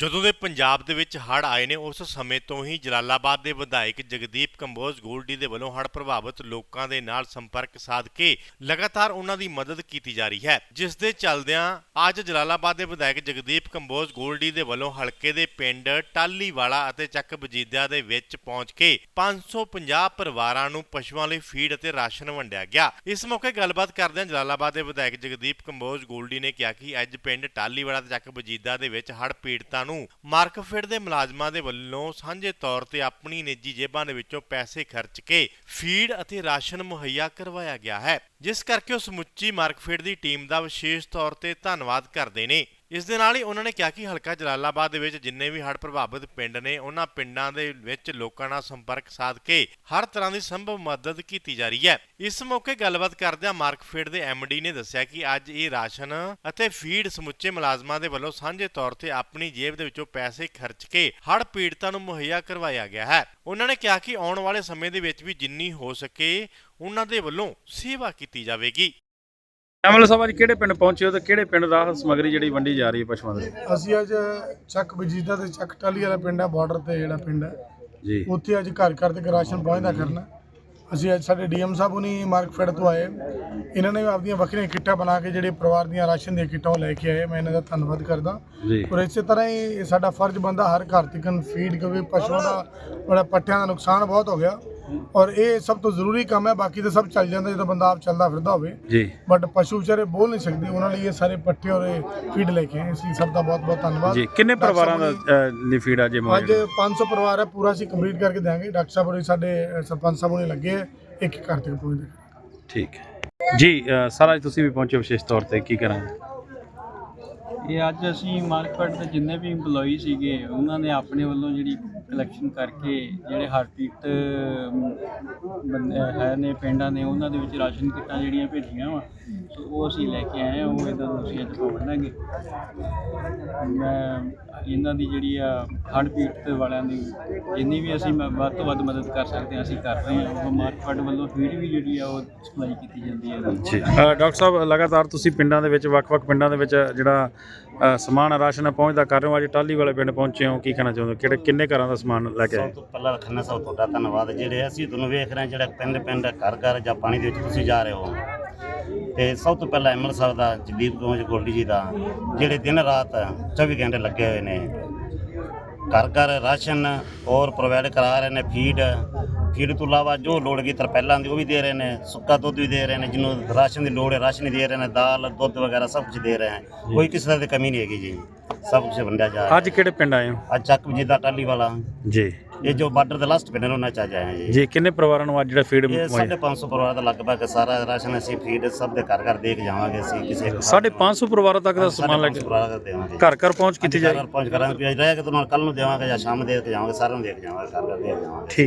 ਜਦੋਂ ਦੇ ਪੰਜਾਬ ਦੇ ਵਿੱਚ ਹੜ੍ਹ ਆਏ ਨੇ, ਉਸ ਸਮੇਂ ਤੋਂ ਹੀ ਜਲਾਲਾਬਾਦ ਦੇ ਵਿਧਾਇਕ ਜਗਦੀਪ ਕੰਬੋਜ ਗੋਲਡੀ ਦੇ ਵੱਲੋਂ ਹੜ੍ਹ ਪ੍ਰਭਾਵਿਤ ਲੋਕਾਂ ਦੇ ਨਾਲ ਸੰਪਰਕ ਸਾਧ ਕੇ ਲਗਾਤਾਰ ਉਹਨਾਂ ਦੀ ਮਦਦ ਕੀਤੀ ਜਾ ਰਹੀ ਹੈ। ਜਿਸ ਦੇ ਚੱਲਦਿਆਂ ਅੱਜ ਜਲਾਲਾਬਾਦ ਦੇ ਵਿਧਾਇਕ ਜਗਦੀਪ ਕੰਬੋਜ ਗੋਲਡੀ ਦੇ ਵੱਲੋਂ ਹਲਕੇ ਦੇ ਪਿੰਡ ਟਾਲੀਵਾਲਾ ਅਤੇ ਚੱਕ ਬਜੀਦਿਆ ਦੇ ਵਿੱਚ ਪਹੁੰਚ ਕੇ 550 ਪਰਿਵਾਰਾਂ ਨੂੰ ਪਸ਼ੂਆਂ ਲਈ ਫੀਡ ਅਤੇ ਰਾਸ਼ਨ ਵੰਡਿਆ ਗਿਆ। ਇਸ ਮੌਕੇ ਗੱਲਬਾਤ ਕਰਦਿਆਂ ਜਲਾਲਾਬਾਦ ਦੇ ਵਿਧਾਇਕ ਜਗਦੀਪ ਕੰਬੋਜ ਗੋਲਡੀ ਨੇ ਕਿਹਾ ਕਿ ਅੱਜ ਪਿੰਡ ਟਾਲੀਵਾਲਾ ਤੇ ਚੱਕ ਬਜੀਦਾ ਦੇ ਵਿੱਚ ਹੜ੍ਹ ਪੀੜਤਾਂ ਨੂੰ ਮਾਰਕਫੈਡ ਦੇ ਮੁਲਾਜ਼ਮਾਂ ਦੇ ਵੱਲੋਂ ਸਾਂਝੇ ਤੌਰ ਤੇ ਆਪਣੀ ਨਿੱਜੀ ਜੇਬਾਂ ਦੇ ਵਿੱਚੋਂ ਪੈਸੇ ਖਰਚ ਕੇ ਫੀਡ ਅਤੇ ਰਾਸ਼ਨ ਮੁਹੱਈਆ ਕਰਵਾਇਆ ਗਿਆ ਹੈ, ਜਿਸ ਕਰਕੇ ਉਹ ਸਮੁੱਚੀ ਮਾਰਕਫੈਡ ਦੀ ਟੀਮ ਦਾ ਵਿਸ਼ੇਸ਼ ਤੌਰ ਤੇ ਧੰਨਵਾਦ ਕਰਦੇ ਨੇ। ਇਸ ਦੇ ਨਾਲ ਹੀ ਉਹਨਾਂ ਨੇ ਕਿਹਾ ਕਿ ਹਲਕਾ ਜਲਾਲਾਬਾਦ ਦੇ ਵਿੱਚ ਜਿੰਨੇ ਵੀ ਹੜ੍ਹ ਪ੍ਰਭਾਵਿਤ ਪਿੰਡ ਨੇ, ਉਹਨਾਂ ਪਿੰਡਾਂ ਦੇ ਵਿੱਚ ਲੋਕਾਂ ਨਾਲ ਸੰਪਰਕ ਸਾਧ ਕੇ ਹਰ ਤਰ੍ਹਾਂ ਦੀ ਸੰਭਵ ਮਦਦ ਕੀਤੀ ਜਾ ਰਹੀ ਹੈ। ਇਸ ਮੌਕੇ ਗੱਲਬਾਤ ਕਰਦਿਆਂ ਮਾਰਕਫੈਡ ਦੇ ਐਮਡੀ ਨੇ ਦੱਸਿਆ ਕਿ ਅੱਜ ਇਹ ਰਾਸ਼ਨ ਅਤੇ ਫੀਡ ਸਮੁੱਚੇ ਮੁਲਾਜ਼ਮਾਂ ਦੇ ਵੱਲੋਂ ਸਾਂਝੇ ਤੌਰ ਤੇ ਆਪਣੀ ਜੇਬ ਦੇ ਵਿੱਚੋਂ ਪੈਸੇ ਖਰਚ ਕੇ ਹੜ੍ਹ ਪੀੜਤਾਂ ਨੂੰ ਮੁਹੱਈਆ ਕਰਵਾਇਆ ਗਿਆ ਹੈ। ਉਹਨਾਂ ਨੇ ਕਿਹਾ ਕਿ ਆਉਣ ਵਾਲੇ ਸਮੇਂ ਦੇ ਵਿੱਚ ਵੀ ਜਿੰਨੀ ਹੋ ਸਕੇ, ਉਹਨਾਂ ਦੇ ਵੱਲੋਂ ਸੇਵਾ ਕੀਤੀ ਜਾਵੇਗੀ। ਐਮਐਲ ਸਾਹਿਬ ਅੱਜ ਕਿਹੜੇ ਪਿੰਡ ਪਹੁੰਚੇ ਹੋ ਤੇ ਕਿਹੜੇ ਪਿੰਡ ਰਾਹਤ ਸਮਗਰੀ ਜਿਹੜੀ ਵੰਡੀ ਜਾ ਰਹੀ ਹੈ ਪਸ਼ੂਆਂ ਦੇ? ਅਸੀਂ ਅੱਜ ਚੱਕ ਬਜੀਦਾ ਤੇ ਚੱਕ ਟਾਲੀ ਵਾਲਾ ਪਿੰਡ ਹੈ ਬਾਰਡਰ ਤੇ ਜਿਹੜਾ ਪਿੰਡ ਹੈ ਜੀ। ਉੱਥੇ ਅੱਜ ਘਰ ਘਰ ਤੱਕ ਰਾਸ਼ਨ ਪਹੁੰਚਦਾ ਕਰਨਾ। ਅਸੀਂ ਅੱਜ ਸਾਡੇ ਡੀਐਮ ਸਾਹਿਬ ਹੁਣੀ ਮਾਰਕਫੈਡ ਤੋਂ ਆਏ। ਇਹਨਾਂ ਨੇ ਆਪਦੀਆਂ ਵੱਖਰੀਆਂ ਕਿੱਟਾਂ ਬਣਾ ਕੇ ਜਿਹੜੇ ਪਰਿਵਾਰ ਦੀਆਂ ਰਾਸ਼ਨ ਦੀਆਂ ਕਿੱਟਾਂ ਉਹ ਲੈ ਕੇ ਆਏ। ਮੈਂ ਇਹਨਾਂ ਦਾ ਧੰਨਵਾਦ ਕਰਦਾ। ਜੀ। ਔਰ ਇਸੇ ਤਰ੍ਹਾਂ ਹੀ ਸਾਡਾ ਫਰਜ਼ ਬੰਦਾ ਹਰ ਘਰ ਤੱਕ ਫੀਡ ਕਿਉਂਕਿ ਪਸ਼ੂਆਂ ਦਾ ਬੜਾ ਪੱਠਿਆਂ ਦਾ ਨੁਕਸਾਨ ਬਹੁਤ ਹੋ ਗਿਆ। ਔਰ ਇਹ ਸਭ ਤੋਂ ਜ਼ਰੂਰੀ ਕੰਮ ਹੈ ਬਾਕੀ ਤਾਂ ਸਭ ਚੱਲ ਜਾਂਦਾ ਜਦੋਂ ਬੰਦਾ ਆਪ ਚੱਲਦਾ ਫਿਰਦਾ ਹੋਵੇ। ਜੀ। ਬਟ ਪਸ਼ੂ ਵਿਚਾਰੇ ਬੋਲ ਨਹੀਂ ਸਕਦੇ ਉਹਨਾਂ ਲਈ ਇਹ ਸਾਰੇ ਪੱਠੇ ਔਰ ਇਹ ਫੀਡ ਲੈ ਕੇ ਆਏ। ਇਸ ਲਈ ਸਭ ਦਾ ਬਹੁਤ ਬਹੁਤ ਧੰਨਵਾਦ। ਜੀ ਕਿੰਨੇ ਡਾਕਟਰ ਪਰਿਵਾਰਾਂ ਦਾ ਸਾਹਿਬ ਅ, ਲਈ ਫੀਡ ਅੱਜ ਅੱਜ ਮੌਜੂਦ 500 ਪਰਿਵਾਰ ਹੈ ਪੂਰਾ ਅਸੀਂ ਕੰਪਲੀਟ ਕਰਕੇ ਦੇਵਾਂਗੇ ਡਾਕਟਰ ਸਾਹਿਬ ਹੋਰੀ ਸਾਡੇ ਅ, ਸਰਪੰਚ ਸਾਹਿਬ ਹੋਣੀ ਲੱਗੇ ਹੈ, ਇੱਕ ਇੱਕ ਘਰ ਤੱਕ ਪਹੁੰਚਦੇ ਠੀਕ ਹੈ। ਜੀ ਅ, ਸਰ ਅੱਜ ਤੁਸੀਂ ਵੀ ਪਹੁੰਚੇ ਵਿਸ਼ੇਸ਼ ਤੌਰ ਤੇ ਕੀ ਕਰਾਂਗੇ? ਇਹ ਅੱਜ ਅਸੀਂ ਮਾਰਕੀਟ ਦੇ ਜਿੰਨੇ ਵੀ EMPLOYE ਸੀਗੇ ਉਹਨਾਂ ਨੇ ਆਪਣੇ ਵੱਲੋਂ ਜਿਹੜੀ ਕਲੈਕਸ਼ਨ ਕਰਕੇ ਜਿਹੜੇ ਹਾਰਟਬੀਟ ਬੰਦੇ ਹੈ ਨੇ ਪਿੰਡਾਂ ਨੇ ਉਹਨਾਂ ਦੇ ਵਿੱਚ ਰਾਸ਼ਨ ਕਿੱਟਾਂ ਜਿਹੜੀਆਂ ਭੇਜੀਆਂ ਵਾ। ਸੋ ਉਹ ਅਸੀਂ ਲੈ ਕੇ ਆਏ ਹਾਂ ਉਹ ਇਹਨਾਂ ਨੂੰ ਅਸੀਂ ਅੱਜ ਪਵਾਵਾਂਗੇ ਮੈਂ ਇਹਨਾਂ ਦੀ ਜਿਹੜੀ ਆ ਹਾਰਟਬੀਟ ਵਾਲਿਆਂ ਦੀ ਜਿੰਨੀ ਵੀ ਅਸੀਂ ਮ- ਵੱਧ ਤੋਂ ਵੱਧ ਮਦਦ ਕਰ ਸਕਦੇ ਹਾਂ ਅਸੀਂ ਕਰ ਰਹੇ ਹਾਂ। ਉਹ ਮਾਰਕੀਟ ਵੱਲੋਂ ਫੀਡ ਵੀ ਜਿਹੜੀ ਆ ਉਹ ਸਪਲਾਈ ਕੀਤੀ ਜਾਂਦੀ ਹੈ। ਜੀ। ਡਾਕਟਰ ਸਾਹਿਬ ਲਗਾਤਾਰ ਤੁਸੀਂ ਪਿੰਡਾਂ ਦੇ ਵਿੱਚ ਵੱਖ-ਵੱਖ ਪਿੰਡਾਂ ਦੇ ਵਿੱਚ ਜਿਹੜਾ ਅ, ਸਮਾਨ ਰਾਸ਼ਨ ਪਹੁੰਚਦਾ ਕਰ ਰਹੇ ਹੋ ਅੱਜ ਟਾਲੀ ਵਾਲੇ ਪਿੰਡ ਪਹੁੰਚੇ ਹੋ ਕੀ ਕਹਿਣਾ ਚਾਹੁੰਦੇ ਹੋ? ਕਿਹੜੇ ਕਿੰਨੇ ਘਰਾਂ ਦਾ ਸਮਾਨ ਲੈ ਕੇ ਆਏ? ਸਭ ਤੋਂ ਪਹਿਲਾਂ ਖੰਨਾ ਸਾਹਿਬ ਤੁਹਾਡਾ ਧੰਨਵਾਦ। ਜਿਹੜੇ ਅਸੀਂ ਤੁਹਾਨੂੰ ਵੇਖ ਰਹੇ ਹਾਂ ਜਿਹੜਾ ਪਿੰਡ ਪਿੰਡ ਘਰ ਘਰ ਜਾਂ ਪਾਣੀ ਦੇ ਵਿੱਚ ਤੁਸੀਂ ਜਾ ਰਹੇ ਹੋ ਤੇ ਸਭ ਤੋਂ ਪਹਿਲਾਂ ਐਮਐਲ ਸਾਹਿਬ ਦਾ ਜਗਦੀਪ ਗੋਜ ਗੋਲਡੀ ਜੀ ਦਾ ਜਿਹੜੇ ਦਿਨ ਰਾਤ 24 ਘੰਟੇ ਲੱਗੇ ਹੋਏ ਨੇ ਘਰ ਘਰ ਰਾਸ਼ਨ ਔਰ ਪ੍ਰੋਵਾਈਡ ਕਰਾ ਰਹੇ ਨੇ ਫੀਡ ਫੀਡ ਤੋਂ ਇਲਾਵਾ ਜੋ ਲੋੜ ਕੀ ਤਰਪੈਲਾਂ ਦੀ ਉਹ ਵੀ ਦੇ ਰਹੇ ਨੇ ਸੁੱਕਾ ਦੁੱਧ ਵੀ ਦੇ ਰਹੇ ਨੇ ਜਿਹਨੂੰ ਰਾਸ਼ਨ ਦੀ ਲੋੜ ਹੈ ਰਾਸ਼ਨ ਹੀ ਦੇ ਰਹੇ ਨੇ ਦਾਲ ਦੁੱਧ ਵਗੈਰਾ ਸਭ ਕੁਝ ਦੇ ਰਹੇ ਹੈ ਕੋਈ ਕਿਸੇ ਤਰ੍ਹਾਂ ਦੀ ਕਮੀ ਨਹੀਂ ਹੈਗੀ ਜੀ ਸਭ ਕੁਝ ਵੰਡਿਆ ਜਾ ਰਿਹਾ। ਅੱਜ ਕਿਹੜੇ ਪਿੰਡ ਆਏ ਹੋ? ਅੱਜ ਚੱਕ ਜੀਦਾ ਟਾਲੀ ਵਾਲਾ। ਜੀ। ਇਹ ਜੋ ਬਾਰਡਰ ਦੇ ਲਾਸਟ ਪਿੰਡ ਨੇ ਉਹਨਾਂ ਚ ਆ ਜਾਏ ਜੀ। ਜੀ ਕਿੰਨੇ ਪਰਿਵਾਰਾਂ ਨੂੰ ਅੱਜ ਜਿਹੜਾ ਫੀਡ ਇਹ 550 ਪਰਿਵਾਰ ਦਾ ਲਗਭਗ ਸਾਰਾ ਰਾਸ਼ਨ ਅਸੀਂ ਫੀਡ ਸਭ ਦੇ ਘਰ ਘਰ ਦੇ ਕੇ ਜਾਵਾਂਗੇ ਅਸੀਂ ਕਿਸੇ ਸਾਢੇ 500 ਪਰਿਵਾਰਾਂ ਤੱਕ ਦਾ ਸਮਾਨ ਲੈ ਕੇ ਪਰਿਵਾਰ ਦਾ ਦੇਵਾਂਗੇ ਘਰ ਘਰ ਪਹੁੰਚ ਕੀਤੀ ਜਾਏ ਘਰ ਪਹੁੰਚ ਕਰਾਂਗੇ ਅੱਜ ਰਹਿ ਕੇ ਤੁਹਾਨੂੰ ਕੱਲ ਨੂੰ ਦੇਵਾਂਗੇ ਜਾਂ ਸ਼ਾਮ ਨੂੰ ਦੇ ਕੇ ਜਾਵਾਂਗੇ ਸਾਰਿਆਂ ਨੂੰ ਦੇ ਕੇ ਜਾਵਾਂਗੇ ਘਰ ਘਰ ਦੇ ਕੇ ਜਾਵਾਂਗੇ। ਠੀਕ।